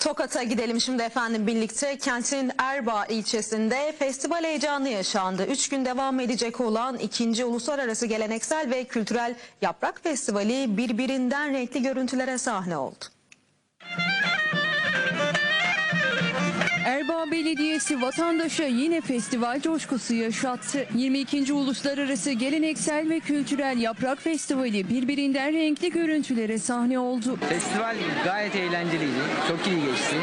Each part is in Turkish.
Tokat'a gidelim şimdi efendim birlikte. Kentin Erbaa ilçesinde festival heyecanı yaşandı. Üç gün devam edecek olan ikinci Uluslararası Geleneksel ve Kültürel Yaprak Festivali birbirinden renkli görüntülere sahne oldu. Erbaa Belediyesi vatandaşa yine festival coşkusu yaşattı. 22. Uluslararası Geleneksel ve Kültürel Yaprak Festivali birbirinden renkli görüntülere sahne oldu. Festival gayet eğlenceliydi. Çok iyi geçti.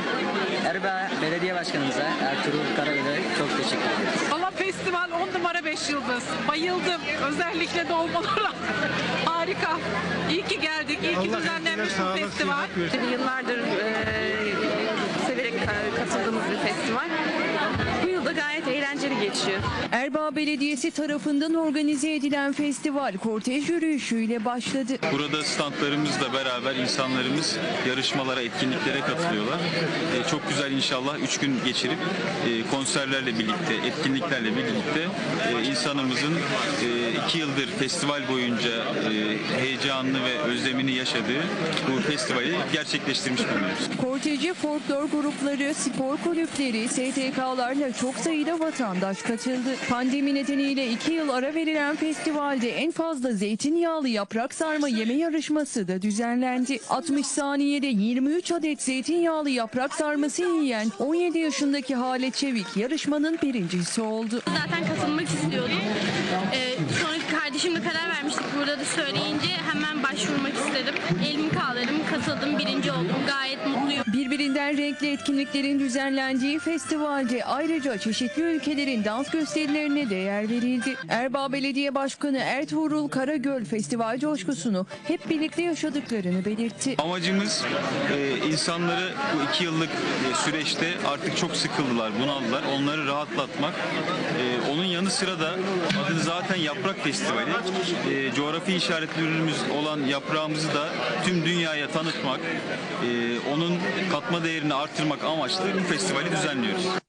Erbaa Belediye Başkanımıza Ertuğrul Karayel'e çok teşekkür ederiz. Valla festival 10 numara 5 yıldız. Bayıldım. Özellikle dolmalara. Harika. İyi ki geldik. İyi ki Allah düzenlenmiş bu festival. Yıllardır e, katıldığımız bir festival. Geçiyor. Erbaa Belediyesi tarafından organize edilen festival kortej yürüyüşüyle başladı. Burada standlarımızla beraber insanlarımız yarışmalara, etkinliklere katılıyorlar. Ee, çok güzel inşallah 3 gün geçirip e, konserlerle birlikte, etkinliklerle birlikte e, insanımızın 2 yıldır festival boyunca e, heyecanını ve özlemini yaşadığı bu festivali gerçekleştirmiş bulunuyoruz. Korteje folklor grupları, spor kulüpleri, STK'larla çok sayıda vatandaş katıldı. Pandemi nedeniyle iki yıl ara verilen festivalde en fazla zeytinyağlı yaprak sarma yeme yarışması da düzenlendi. 60 saniyede 23 adet zeytinyağlı yaprak sarması yiyen 17 yaşındaki Hale Çevik yarışmanın birincisi oldu. Zaten katılmak istiyordum. Ee, sonra kardeşimle karar vermiştik burada da söyleyince hemen başvurmak istedim. Elimi kaldırdım, katıldım, birinci oldum. Birbirinden renkli etkinliklerin düzenlendiği festivalde ayrıca çeşitli ülkelerin dans gösterilerine de yer verildi. Erbaa Belediye Başkanı Ertuğrul Karagöl festival coşkusunu hep birlikte yaşadıklarını belirtti. Amacımız e, insanları bu iki yıllık e, süreçte artık çok sıkıldılar, bunaldılar. Onları rahatlatmak. E, onun yanı sıra da adı zaten Yaprak Festivali. E, coğrafi işaretli ürünümüz olan yaprağımızı da tüm dünyaya tanıtmak, e, onun katma değerini artırmak amaçlı bu festivali düzenliyoruz.